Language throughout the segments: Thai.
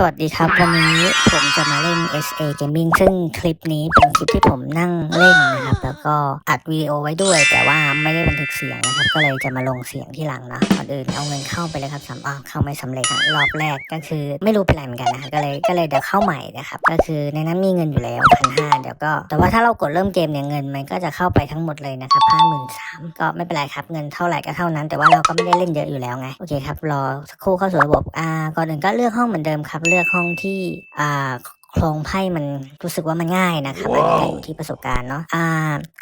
สวัสดีครับ วันนี้ผมจะมาเล่น SA Gaming ซึ่งคลิปนี้เป็นคลิปที่ผมนั่งเล่นนะครับ แล้วก็อัดวิดีโอไว้ด้วย แต่ว่าไม่ได้บันทึกเสียงนะครับ ก็เลยจะมาลงเสียงที่หลังนะก่อนอื่นเอาเงินเข้าไปเลยครับสามอ้าวเข้าไม่สำเร็จรอบแรกก็คือไม่รู้เป็นไรเหมือนกันนะก็เลยก็เลยเดี๋ยวเข้าใหม่นะครับก็คือในนั้นมีเงินอยู่แล้วพันห้าเดี๋ยวก็ แต่ว่าถ้าเรากดเริ่มเกมเนี่ยเงินมันก็จะเข้าไปทั้งหมดเลยนะครับห้าหมื่นสามก็ไม่เป็นไรครับเงินเท่าไหร่ก็เท่านั้น แต่ว่าเราก็ไม่ได้เล่นเยอะอยู่แล้วไงโอเคครับรอสักครู่เข้าสู่ระบบอ่าก่อนอื่นก็เลือกห้องเหมือนเดิมครับเลือกห้องที่อ่า โครงไพ่มันรู้สึกว่ามันง่ายนะครับอันนี้ก็อยู่ที่ประสบการณ์เนาะอ่า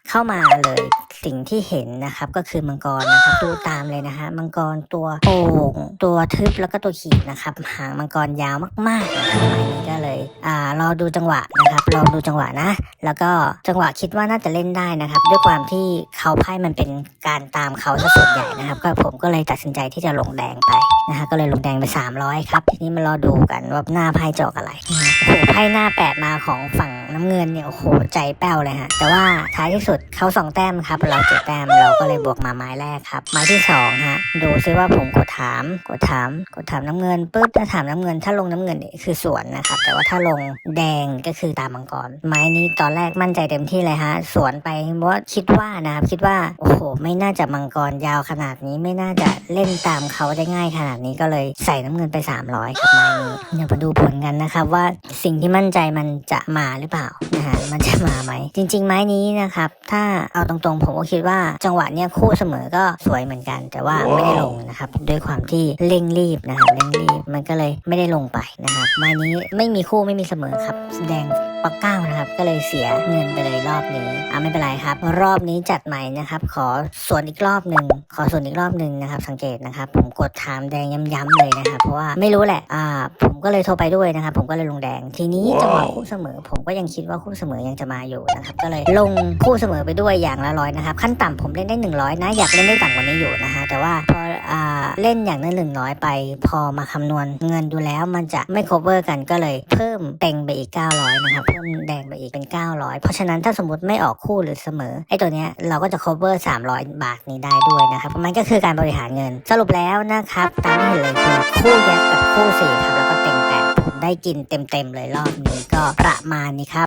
เข้ามาเลยสิ่งที่เห็นนะครับก็คือมังกรนะครับดูตามเลยนะฮะมังกรตัวโป่งตัวทึบแล้วก็ตัวขีดนะครับหางมังกรยาวมากๆนะครับอันนี้ก็เลยอ่ารอดูจังหวะนะครับรอดูจังหวะนะ แล้วก็จังหวะคิดว่าน่าจะเล่นได้นะครับ ด้วยความที่เขาไพ่มันเป็นการตามเขาซะส่วนใหญ่นะครับ ก็ผมก็เลยตัดสินใจที่จะลงแดงไปนะฮะก็เลยลงแดงไป 300ครับทีนี้มารอดูกันว่าหน้าไพ่จะออกอะไรนะฮะโอ้โหไพ่ หน้าแปดมาของฝั่ง น้ำเงินเนี่ยโอ้โหใจแป้วเลยฮะแต่ว่าท้ายที่สุดเขาสองแต้มครับเราเจ็ดแต้มเราก็เลยบวกมาไม้แรกครับไม้ที่สองฮะดูซิว่าผมกดถามกดถามกดถามน้ำเงินปุ๊บถ้าถามน้ำเงินถ้าลงน้ำเงินเนี่ยคือสวนนะครับแต่ว่าถ้าลงแดงก็คือตามมังกร ไม้นี้ตอนแรกมั่นใจเต็มที่เลยฮะสวนไปเพราะคิดว่านะครับคิดว่าโอ้โหไม่น่าจะมังกรยาวขนาดนี้ไม่น่าจะเล่นตามเขาได้ง่ายขนาดนี้ก็เลยใส่น้ำเงินไป 300ครับไม้นี้เดี๋ยวมาดูผลกันนะครับว่าสิ่งที่มั่นใจมันจะมาหรือเปล่านะฮะมันจะมาไหมจริง ๆ ไม้นี้นะครับ ถ้าเอาตรงๆ ผมก็คิดว่าจังหวะเนี้ยคู่เสมอก็สวยเหมือนกัน แต่ว่าไม่ได้ลงนะครับ ด้วยความที่เร่งรีบนะครับเร่งรีบมันก็เลยไม่ได้ลงไปนะครับไม้นี้ไม่มีคู่ไม่มีเสมอครับแสดงปักเก้านะครับก็เลยเสียเงินไปเลยรอบนี้อ่าไม่เป็นไรครับ รอบนี้จัดใหม่นะครับ ขอส่วนอีกรอบหนึ่งขอส่วนอีกรอบหนึ่งนะครับ สังเกตนะครับ ผมกดไทม์แดงย้ำๆเลยนะครับ เพราะว่าไม่รู้แหละอ่าผมก็เลยโทรไปด้วยนะครับ ผมก็เลยลงแดงทีนี้จังหวะคู่เสมอ ผมก็ยังคิดคิดว่าคู่เสมอยังจะมาอยู่นะครับก็เลยลงคู่เสมอไปด้วยอย่างละร้อยนะครับขั้นต่ำผมเล่นได้ 100 นะอยากเล่นได้ต่ำกว่านี้อยู่นะฮะแต่ว่าพออ่าเล่นอย่างนั้นหนึ่งร้อยไป พอมาคำนวณเงินดูแล้วมันจะไม่ cover กันก็เลย เพิ่มเต็งไปอีก 900นะครับเพิ่มแดงไปอีกเป็น 900 เพราะฉะนั้นถ้าสมมติไม่ออกคู่หรือเสมอไอ้ตัวเนี้ยเราก็จะ cover 300 บาทนี้ได้ด้วยนะครับมันก็คือการบริหารเงินสรุปแล้วนะครับตามที่เห็นเลยคือคู่ยักษ์กับคู่สี่ครับแล้วก็เต็งแปดผมได้กินเต็มๆเลยรอบนี้ก็ประมาณนี้ครับ